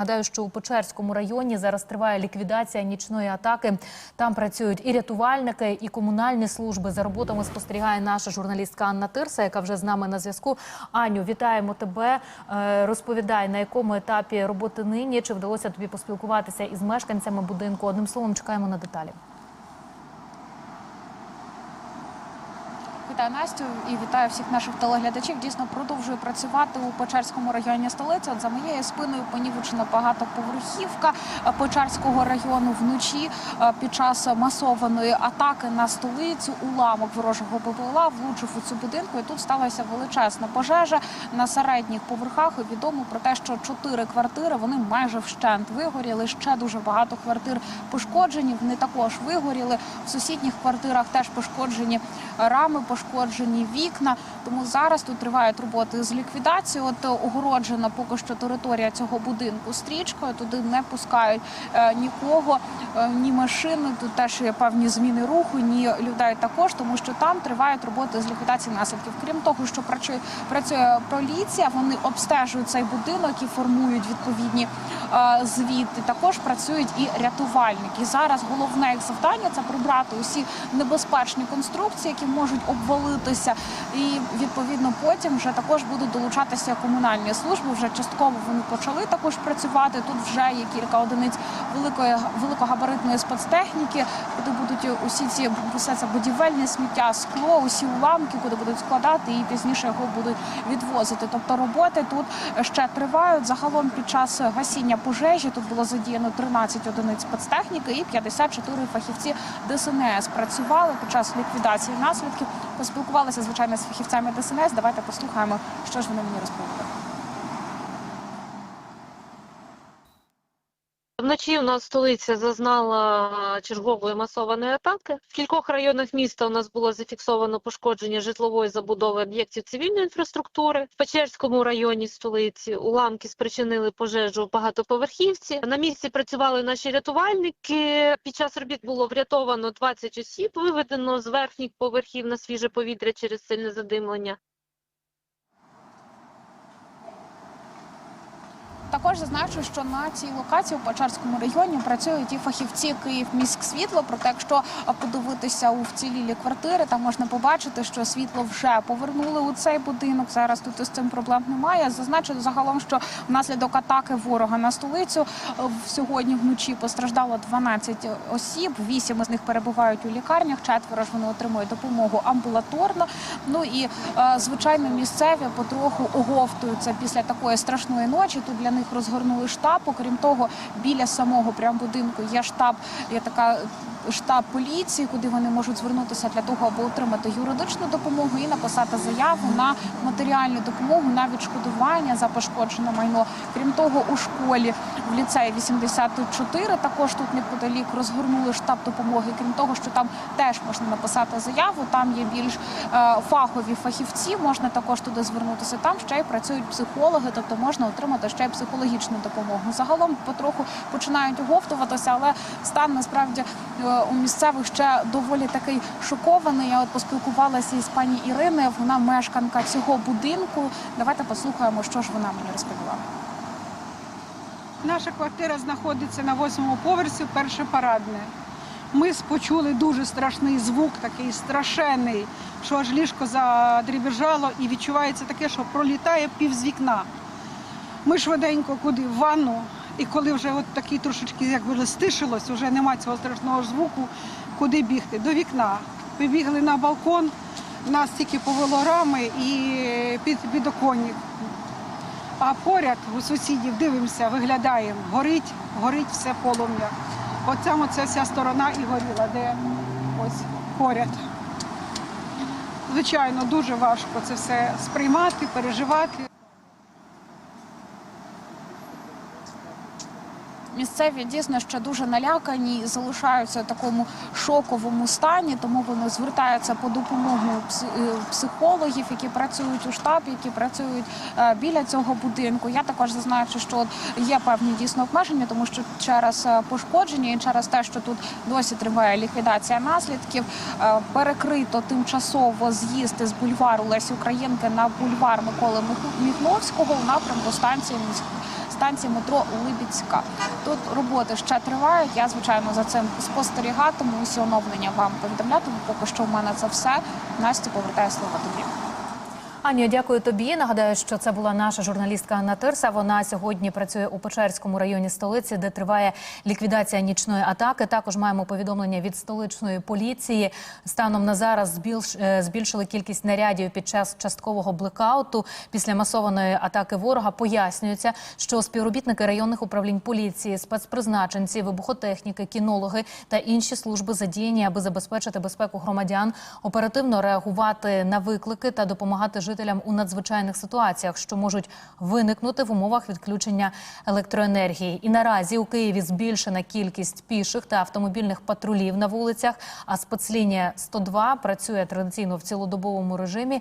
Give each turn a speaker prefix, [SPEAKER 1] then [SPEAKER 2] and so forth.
[SPEAKER 1] Гадаю, що у Печерському районі зараз триває ліквідація нічної атаки. Там працюють і рятувальники, і комунальні служби. За роботами спостерігає наша журналістка Анна Тирса, яка вже з нами на зв'язку. Аню, вітаємо тебе. Е, Розповідай, на якому етапі роботи нині чи вдалося тобі поспілкуватися із мешканцями будинку. Одним словом, чекаємо на деталі.
[SPEAKER 2] Вітаю Настю і вітаю всіх наших телеглядачів. Дійсно продовжує працювати у Печерському районі столиці. От за моєю спиною понівечена багатоповерхівка е, Печерського району вночі е, під час масованої атаки на столицю. Уламок ворожого БПЛА влучив у цю будинку. І тут сталася величезна пожежа на середніх поверхах. І Відомо про те, що чотири квартири вони майже вщент вигоріли. Ще дуже багато квартир пошкоджені. Вони також вигоріли. В сусідніх квартирах теж пошкоджені рами, пошкоджені вікна. Тому зараз тут тривають роботи з ліквідації. От е, огороджена поки що територія цього будинку стрічкою. Туди не пускають е, нікого, е, ні машини. Тут теж є певні зміни руху, ні людей також, тому що там тривають роботи з ліквідації наслідків. Крім того, що працює працює поліція, вони обстежують цей будинок і формують відповідні звіти. Також працюють і рятувальники. Зараз головне їх завдання це прибрати усі небезпечні конструкції, які можуть обвалитися. І відповідно потім вже також будуть долучатися комунальні служби. Вже частково вони почали також працювати. Тут вже є кілька одиниць великої великогабаритної спецтехніки, куди будуть усі ці все це будівельне сміття, скло, усі уламки, куди будуть складати, і пізніше його будуть відвозити. Тобто роботи тут ще тривають. Загалом під час гасіння пожежі тут було задіяно 13 одиниць спецтехніки і 54 фахівці ДСНС працювали під час ліквідації наслідків. Поспілкувалися звичайно з фахівцями ДСНС. Давайте послухаємо, що ж вони мені розповіли.
[SPEAKER 3] Вночі у нас столиця зазнала чергової масованої атаки. В кількох районах міста у нас було зафіксовано пошкодження житлової забудови об'єктів цивільної інфраструктури. В Печерському районі столиці уламки спричинили пожежу в багатоповерхівці. На місці працювали наші рятувальники. Під час робіт було врятовано 20 осіб, виведено з верхніх поверхів на свіже повітря через сильне задимлення.
[SPEAKER 2] Також зазначу, що на цій локації у Печерському районі працюють і фахівці Київміськсвітло. Проте, якщо подивитися у вцілілі квартири, там можна побачити, що світло вже повернули у цей будинок. Зараз тут із цим проблем немає. Зазначу загалом, що внаслідок атаки ворога на столицю е, сьогодні вночі постраждало 12 осіб. Вісім із них перебувають у лікарнях. Четверо ж вони отримують допомогу амбулаторно. Ну і е, звичайно, місцеві потроху оговтуються після такої страшної ночі. Тут для них розгорнули штаб. Окрім того, біля самого прям будинку є штаб, є така. Штаб поліції, куди вони можуть звернутися для того, аби отримати юридичну допомогу і написати заяву на матеріальну допомогу на відшкодування за пошкоджене майно. Крім того, у школі в ліцеї 84 також тут неподалік розгорнули штаб допомоги. Крім того, що там теж можна написати заяву. Там є більш е, фахові фахівці. Можна також туди звернутися. Там ще й працюють психологи, тобто можна отримати ще й психологічну допомогу. Загалом потроху починають оговтуватися, але стан насправді е, у місцевих ще доволі такий шокований. Я от поспілкувалася із пані Іриною. Вона мешканка цього будинку. Давайте послухаємо, що ж вона мені розповіла.
[SPEAKER 4] Наша квартира знаходиться на восьмому поверсі, перше парадне. Ми почули дуже страшний звук, такий страшенний, що аж ліжко задрібіжало і відчувається таке, що пролітає пів з вікна. Ми швиденько куди в ванну, і коли вже от такі трошечки якби стишилось, вже нема цього страшного звуку, куди бігти? До вікна. Побігли на балкон, нас тільки повело рами і під підоконник. А поряд у сусідів дивимося, виглядаємо, горить, горить все полум'я. От саме ця вся сторона і горіла, де ось поряд. Звичайно, дуже важко це все сприймати, переживати.
[SPEAKER 2] Місцеві дійсно ще дуже налякані і залишаються в такому шоковому стані, тому вони звертаються по допомогу е, психологів, які працюють у штабі, які працюють е, біля цього будинку. Я також зазначу, що є певні дійсно обмеження, тому що через е, пошкодження і через те, що тут досі триває ліквідація наслідків, перекрито тимчасово з'їзд з бульвару Лесі Українки на бульвар Миколи Міхновського у напрямку станції міськ- станції метро Либіцька. Тут роботи ще тривають. Я звичайно за цим спостерігатиму. Усі оновлення вам повідомлятиму. Поки що в мене це все. Настю повертає слово тобі.
[SPEAKER 1] Аню, дякую тобі. Нагадаю, що це була наша журналістка Анна Тирса. Вона сьогодні працює у Печерському районі столиці, де триває ліквідація нічної атаки. Також маємо повідомлення від столичної поліції. Станом на зараз е, збільшили кількість нарядів під час часткового блекауту після масованої атаки ворога. Пояснюється, що співробітники районних управлінь поліції, спецпризначенці, вибухотехніки, кінологи та інші служби задіяні, аби забезпечити безпеку громадян, оперативно реагувати на виклики та допомагати жителям у надзвичайних ситуаціях, що можуть виникнути в умовах відключення електроенергії. І наразі у Києві збільшена кількість піших та автомобільних патрулів на вулицях. А спецлінія 102 працює традиційно в цілодобовому режимі.